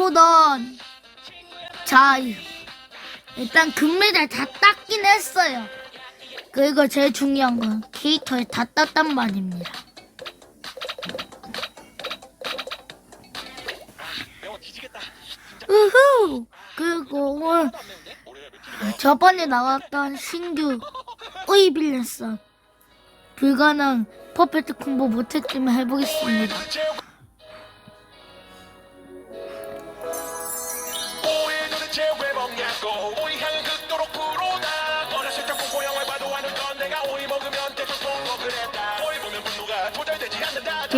코던. 자, 일단 금메달 다 땄긴 했어요. 그리고 제일 중요한 건 캐릭터에 다 땄단 말입니다. 우후! 그리고 오늘 저번에 나왔던 신규 으이빌레스 불가능 퍼펙트 콤보 못했지만 해보겠습니다.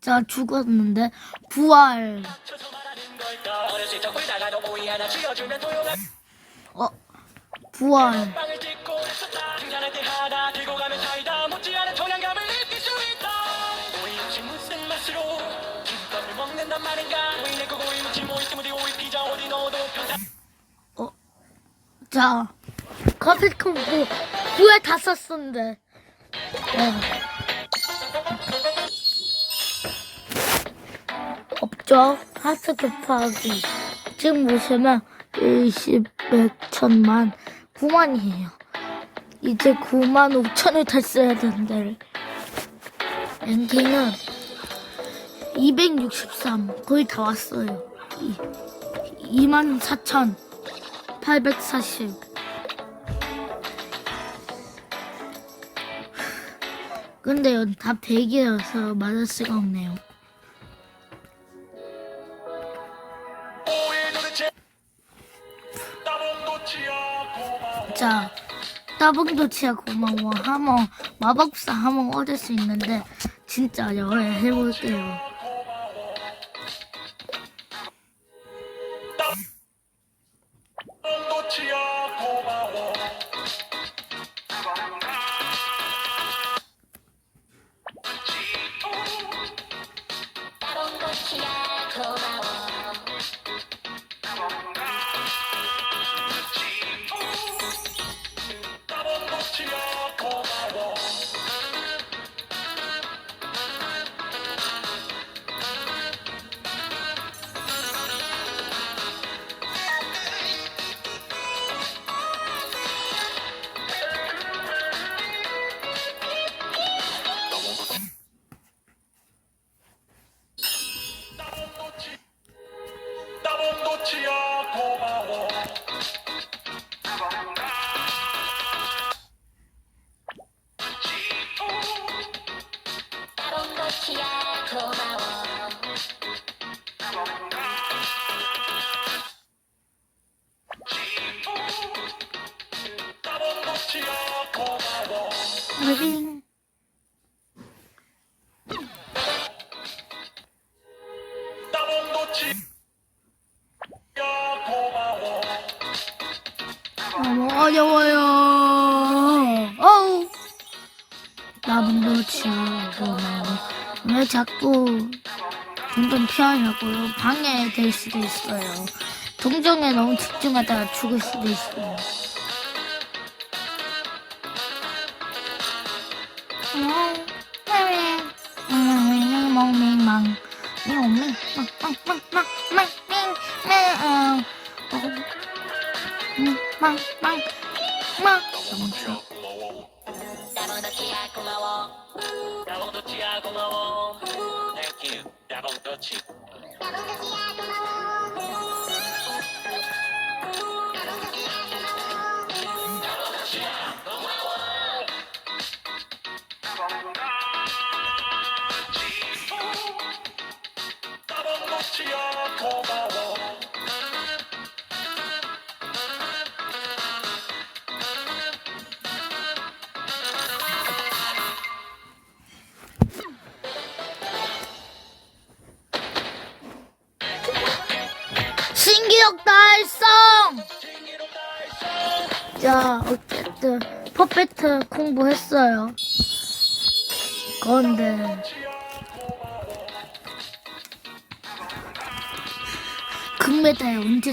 자 죽었는데 부활 어 부활 어, 자, 커피 컵 뭐, 부에 다 썼었는데. 어. 없죠? 하트 곱하기. 지금 보시면 20, 100, 1000만, 9만이에요. 이제 9만 5천을 달성해야 되는데. 랭킹은 263. 거의 다 왔어요. 2만 4천. 840. 근데 여기 다 100이라서 맞을 수가 없네요. 자, 따봉도 치아 고마워. 하모, 마법사 하모 얻을 수 있는데, 진짜 여러 해볼게요. 어려워요. 어우. 치아 고마워. 왜 자꾸 동전 피하냐고요? 방해될 수도 있어요. 동정에 너무 집중하다가 죽을 수도 있어요.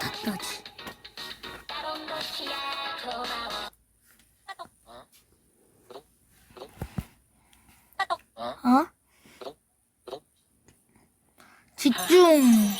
언제 탔다지? 어? 집중.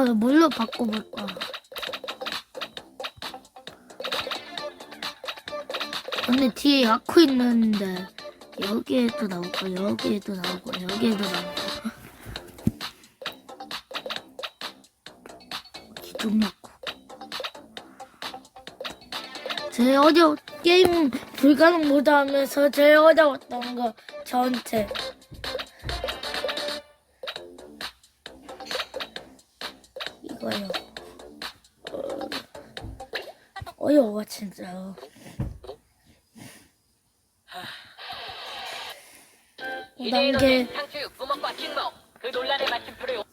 데이터를 뭘로 바꿔볼까? 근데 뒤에 야쿠 있는데 여기에도 나오고 여기에도 나오고 여기에도 나오고 기존 야쿠 제일 어려운 게임 불가능 모드 하면서 제일 어려웠던 거 저한테 어려워 진짜. 단계 논쟁 탕수육 부먹과 찍먹. 그 논란에 마침표를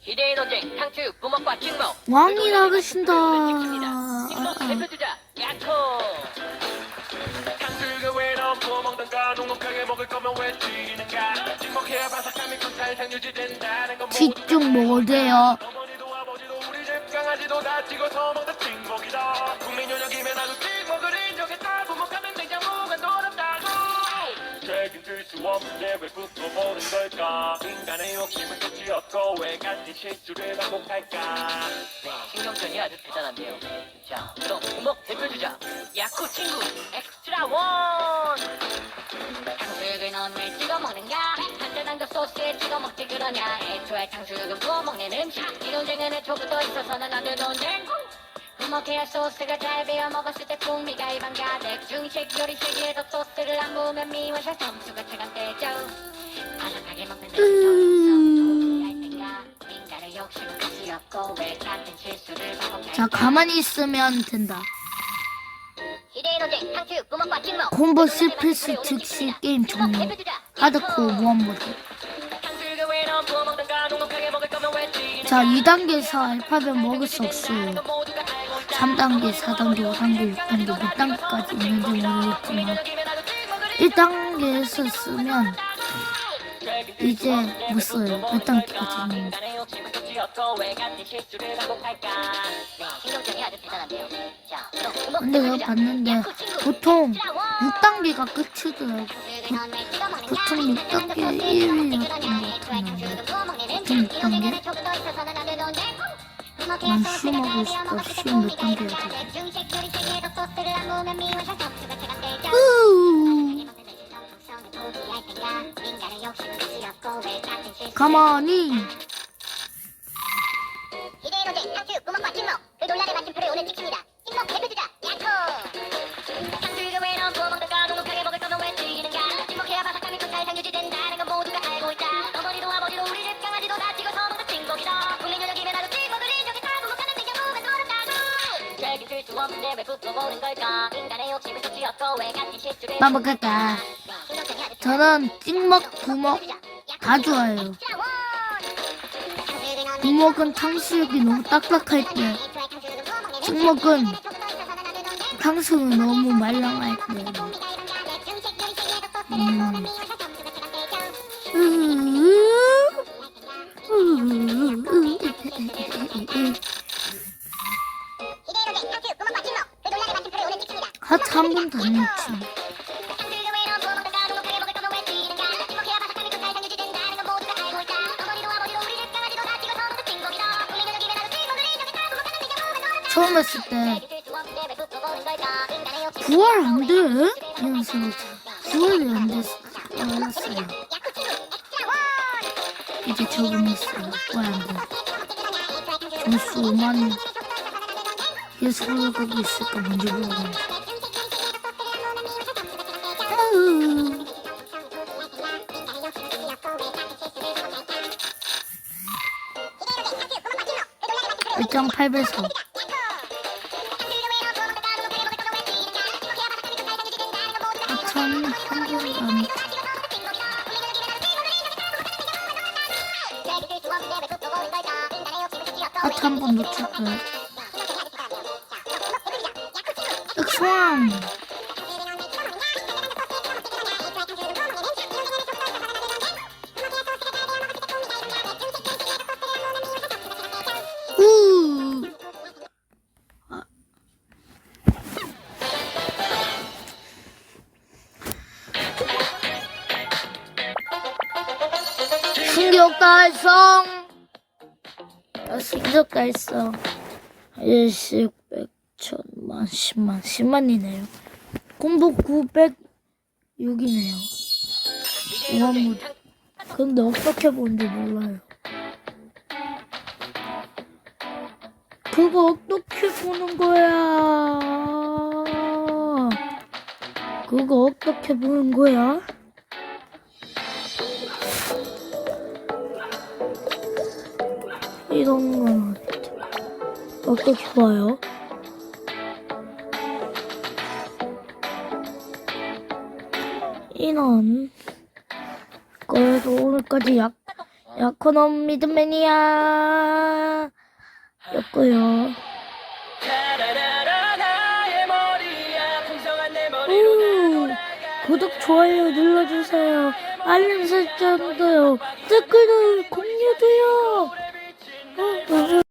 시대의 논쟁 탕수육 부먹과 찍먹. 왕이 나가신다. 찍먹 대표주자 야코. 탕수육을 왜 넣고 먹던가? 눅눅하게 먹을 거면 왜 튀기는가 찍먹해야 바삭함이 군살상 유지된다는 건 못해요. 어머니도 아버지도 없는데 왜 붙어보는 걸까 인간의 욕심은 끝이 없고 왜 같은 실수를 반복할까 네, 신경전이 아주 대단한데요 자 그럼 부먹 대표주자 야쿠 친구 엑스트라 원 탕수육을 넌 왜 찍어 먹는가? 간단한 그 소스에 찍어 먹지 그러냐? 애초에 탕수육은 구워 먹는 음식. 이 논쟁은 애초부터 있어서는 안 되는 논쟁. 구먹해야 소스가 잘 배어 먹었을 때 풍미가 입안 가득. 중식 요리 세계에도 소스를 안 부으면 미원샷 점수가 체감되죠. 바삭하게 먹는 음. 자 가만히 있으면 된다. 콤보 실패시 즉시 게임 종료. 하드코어 무한 모드. 탕수육을 왜 넣고 먹던가 눅눅하게 먹을 거면 왜 튀기는가 자 2단계에서 알파벳 먹을 수 없어요. 3단계, 4단계, 5단계, 6단계, 몇 단계까지 있는지 모르겠지만 1단계에서 쓰면 이제 못 써요. 몇 단계까지 있는지. 신경전이 아주 대단한데요. 자, 그럼 구먹 근데 내가 봤는데 보통 6단계가 끝이더라고. 보통 6단계 1위였던 것 같았는데 난 수험하고 싶어. 수험 빠박할까. 저는 찍먹, 부먹 다 좋아해요. 부먹은 탕수육이 너무 딱딱할 때, 찍먹은 탕수육이 너무 말랑할 때. 음. 하트 한 번도 안 넣지. 처음 했을 때 부활 안 돼? 이러면서 부활이 안 됐어. 알았어요. 이제 적응했어요. 부활 안 돼. 점수 5만 계속 올라가고 있을까 뭔지 모르겠네. 1.8배속. 하천 한국안 하트 한번 놓칠까요? 엑스원 10만, 10만이네요. 공도 906이네요. 무한무 근데 어떻게 보는지 몰라요. 그거 어떻게 보는 거야? 그거 어떻게 보는 거야? 이런 건 어떻게 봐요? 약혼업 미드매니아 였고요. 우, 구독 좋아요 눌러주세요. 알림 설정도요. 댓글도 공유도요. 어, 어,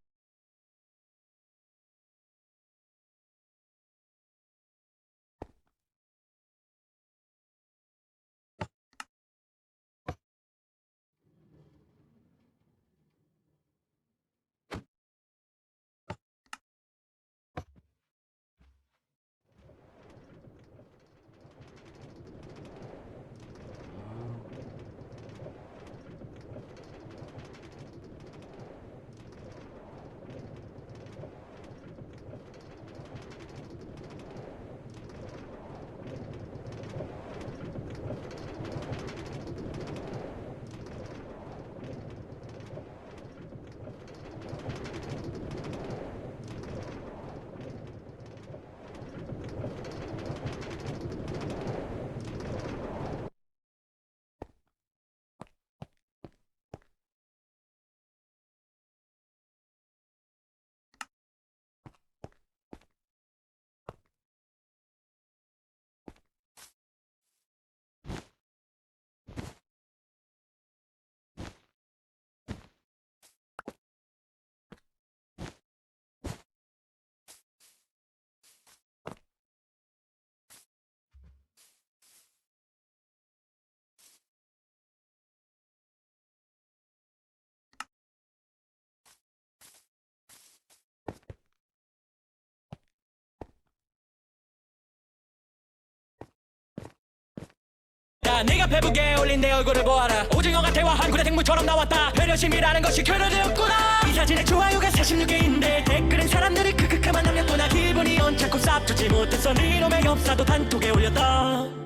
야 네가 페북에 올린 내 얼굴을 보아라. 오징어가 대화한 구례 생물처럼 나왔다. 배려심이라는 것이 괴로되었구나. 이 사진에 좋아요가 46개인데 댓글엔 사람들이 크크크만 남겼구나 기분이 언짢고 쌉주지 못했어 네 놈의 엽사도 단톡에 올렸다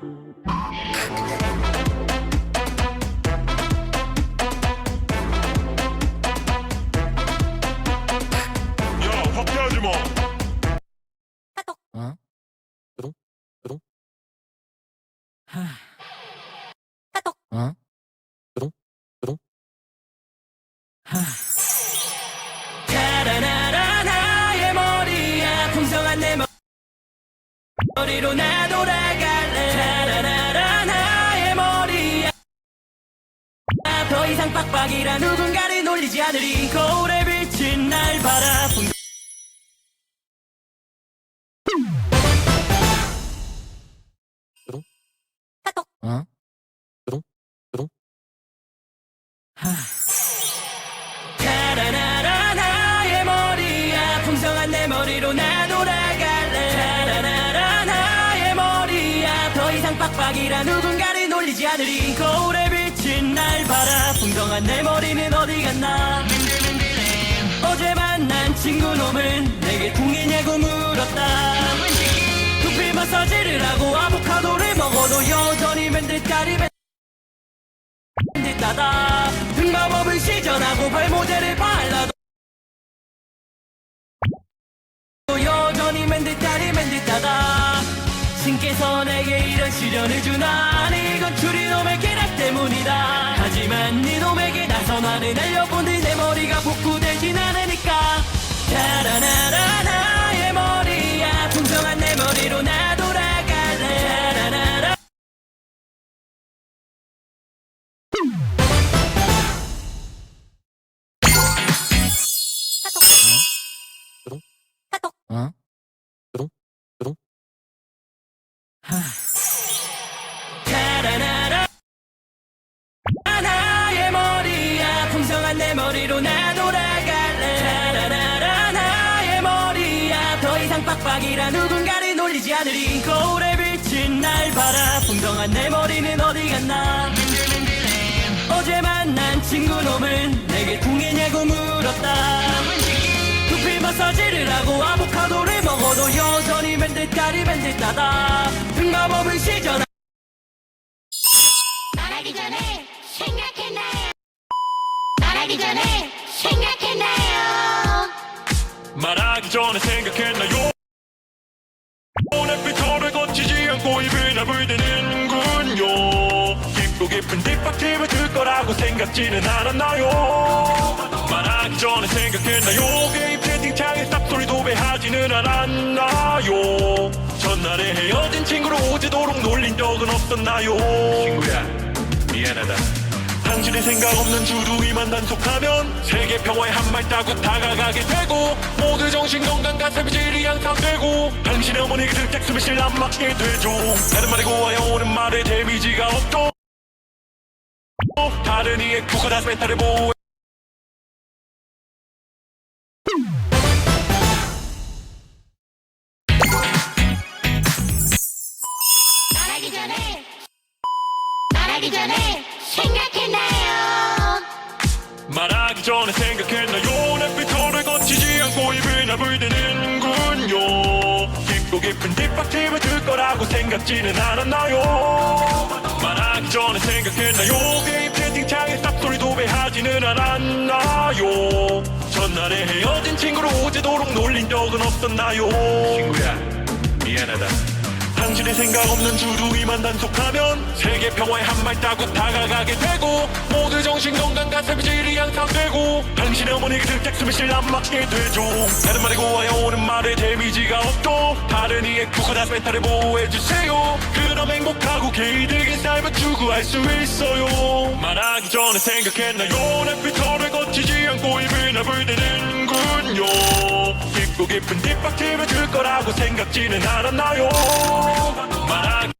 누군가를 놀리지 않으리 거울에 비친 날 바라본 어? 뚜둥? 뚜둥? 하... 타라라라 나의 머리야 풍성한 내 머리로 나 돌아갈래 타라라라 나의 머리야 더 이상 빡빡이라 누군가를 놀리지 않으리 거울에 풍성한 내 머리는 어디 갔나? 어제 만난 친구 놈은 내게 쿵이냐고 물었다. 두피 마사지를 하고 아보카도를 먹어도 여전히 맨들까리 맨듯하다. 등마법을 시전하고 발모제를 발라도 맨들 딸이 맨들 따다. 신께서 내게 이런 시련을 주나? 아니 이건 추리놈의 계략 때문이다 하지만 니놈에게 나서 나는 알려본들 내 머리가 복구 되진 않으니까. 따라라라 풍성한 내 머리로 나 돌아갈래. 타라라라 나의 머리야. 더 이상 빡빡이라 누군가를 놀리지 않으리. 거울에 비친 날 봐라. 풍성한 내 머리는 어디 갔나? 어제 만난 친구 놈은 내게 궁이냐고 물었다. 두피 마사지를 하고 아보카도를 먹어도 여전히 맨들 까리 맨들 따다. 흑마법은 시전 말하 고 입을 나불대는군요. 깊고 깊은 뒷바퀴를 들 거라고 생각지는 않았나요? 말하기 전에 생각했나요? 게임 채팅창에 쌉소리 도배하지는 않았나요? 전날에 헤어진 친구를 오지도록 놀린 적은 없었나요? 친구야 미안하다 당신의 생각 없는 주둥이만 단속하면 세계 평화에 한 발 따고 다가가게 되고 모두 정신 건강 가슴 질이 향상되고 당신의 어머니가 들짝 숨을 쉴안 맞게 되죠. 다른 말이 고와요 오는 말에 데미지가 없죠 다른 이의 국가 다스 멘탈을 보호 전에 생각했나요? 햇빛을 거치지 않고 입을 나 불대는군요. 깊고 깊은 뒷바퀴를 들 거라고 생각지는 않았나요? 말하기 전에 생각했나 요? 게임 채팅창에 쌉소리 도배하지는 않았나요? 전날에 헤어진 친구를 오지도록 놀린 적은 없었나요? 친구야 미안하다 당신의 생각 없는 주둥이만 단속하면 세계 평화에 한 발 따고 다가가게 되고 모두 정신 건강 가슴 질이 향상되고 당신의 어머니가 들짝 숨을 쉴안 맞게 되죠. 다른 말이 고와요 오는 말에 데미지가 없죠 다른 이의 다스 멘탈을 보호해주세요. 그럼 행복하고 개이득인 삶을 추구할 수 있어요. 말하기 전에 생각했나요? 햇빛을 거치지 않고 입을 나불대는군요 깊고 깊은 뒷바퀴를 들 거라고 생각지는 않았나요? 말하기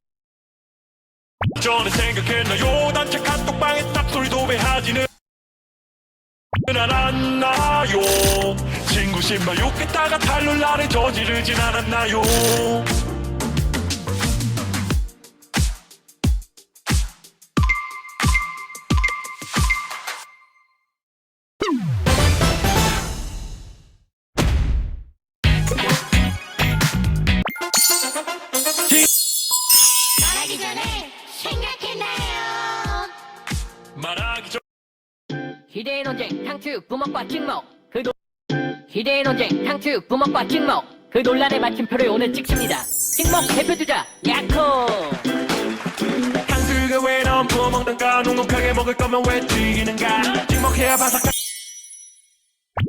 전에 생각했나요? 단체 카톡방에 쌉소리 도배하지는 않았나요? 친구 신발 욕했다가 탈룰 나를 저지르진 않았나요 희대의 논쟁 탕추 부먹과 찍먹. 그 노... 희대의 논쟁 탕추 부먹과 찍먹. 그 논란의 마침표를 오늘 찍습니다. 찍먹 대표주자 야코. 탕수육을 왜넌 부어 먹는가? 눅눅하게 먹을 거면 왜 튀기는가? 찍먹해야 바삭한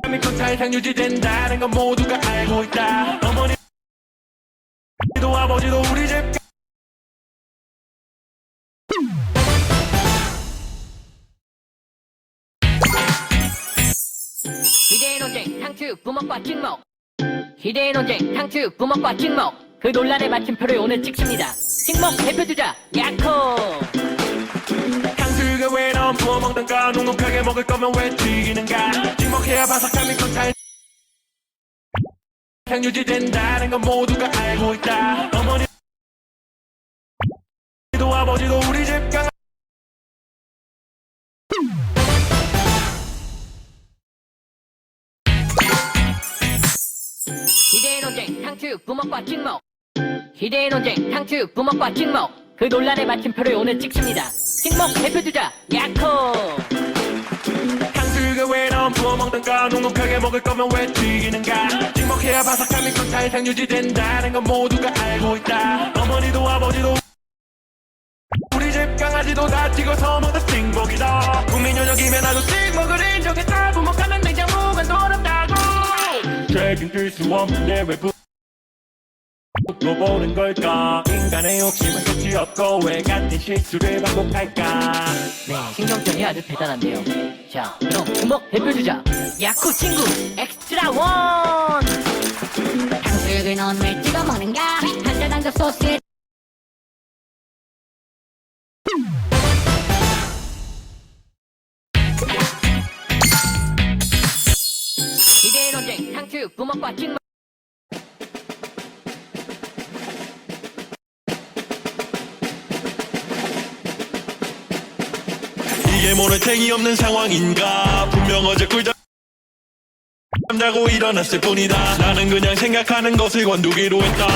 미콘살 유지된다는 건 모두가 알고 있다. 어머니도 아버지도 우리 집 희대의 논쟁 탕추 부먹과 찍먹. 희대의 논쟁 탕추 부먹과 찍먹. 그 논란의 마침표를 오늘 찍습니다. 찍먹 대표주자 야코. 탕수육을 왜넌 부어 먹는가? 눅눅하게 먹을 거면 왜 튀기는가? 찍먹해야 바삭한 미콘살 유지 된다는 건 모두가 알고 있다. 어머니 탕추 부먹과 찍먹. 희대의 논쟁 탕추 부먹과 찍먹. 그 논란의 마침표를 오늘 찍습니다. 찍먹 대표주자 야코 탕수육을 왜넌 부어 먹는가? 먹을까 눅눅하게 먹을 거면 왜 튀기는가? 찍먹해야 바삭함이 그 이상 유지된다는 건 모두가 알고 있다. 어머니도 아버지도 우리 집 강아지도 다 찍어서 모두 찍먹이다. 국민 요정이면 나도 찍먹을 인정했다. 부먹하면 냉장고가 더럽다고. 책임질 수 없는데 왜 부... 또 보는 걸까 인간의 욕심은 끝이 없고 왜 같은 실수를 반복할까 네, 신경전이 아주 대단한데요. 자, 그럼 주먹 대표주자 야쿠 친구 엑스트라 원. 탕수육을 넣은 물 찍어 먹는가 한잔 한젓 소스에 기대의 논쟁 탕수육 부먹과 찍먹. 이게 모래탱이 없는 상황인가? 분명 어제 꿀잠 자고 일어났을 뿐이다. 나는 그냥 생각하는 것을 관두기로 했다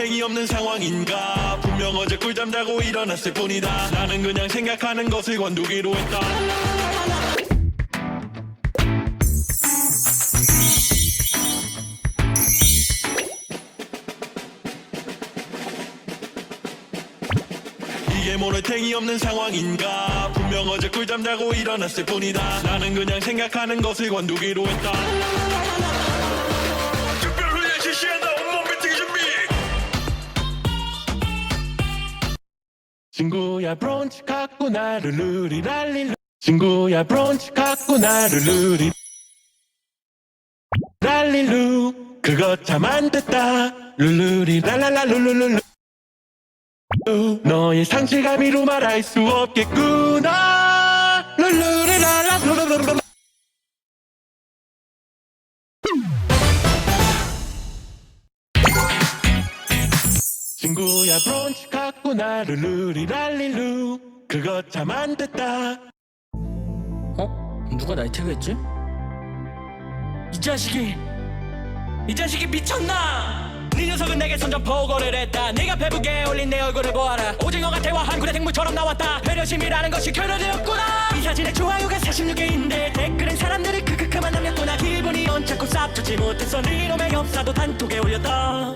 모래탱이 없는 상황인가? 분명 어제 꿀잠 자고 일어났을 뿐이다. 나는 그냥 생각하는 것을 관두기로 했다. 이게 모래탱이 없는 상황인가? 분명 어제 꿀잠 자고 일어났을 뿐이다. 나는 그냥 생각하는 것을 관두기로 했다 친구야 브런치 갖고 나를 루리랄리 친구야 브런치 갖고 나를 루리 랄리루. 그거 참안 됐다. 룰루리 랄랄라 룰루룰루 너의 상실감이로 말할 수 없겠구나. 룰루리 랄라 친구야 브런치 갖고 나를 루리랄리루. 그거 참 안 됐다. 어? 누가 날 태그했지? 이 자식이 이 자식이 미쳤나? 네 녀석은 내게 선전 보고를 했다. 네가 페북에 올린 내 얼굴을 보아라. 오징어가 대화한 구례 생물처럼 나왔다. 배려심이라는 것이 결여되었구나. 이 사진에 좋아요가 46개인데 댓글엔 사람들이 크크크만 남겼구나. 기분이 언짢고 쌉주지 못해서 네 놈의 엽사도 단톡에 올렸다